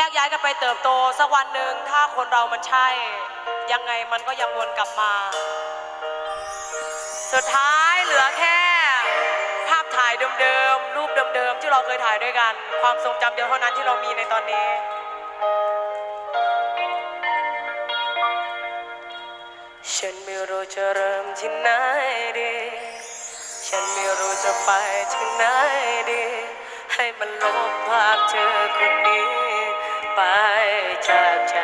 แยกย้ายกันไปเติบโตสักวันหนึ่งถ้าคนเรามันใช่ ยังไงมันก็ยังวนกลับมา สุดท้ายเหลือแค่ ภาพถ่ายเดิมๆรูปเดิมๆที่เราเคยถ่ายด้วยกัน ความทรงจำเดียวเท่านั้นที่เรามีในตอนนี้ ฉันไม่รู้จะเริ่มที่ไหนดี ฉันไม่รู้จะไปที่ไหนดี ให้มันลบภาพเธอคนนี้ ไปจากใจ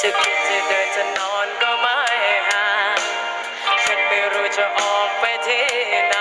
จะกินจะเดินจะนอนก็ไม่ห่าง ฉันไม่รู้จะออกไปที่ไหน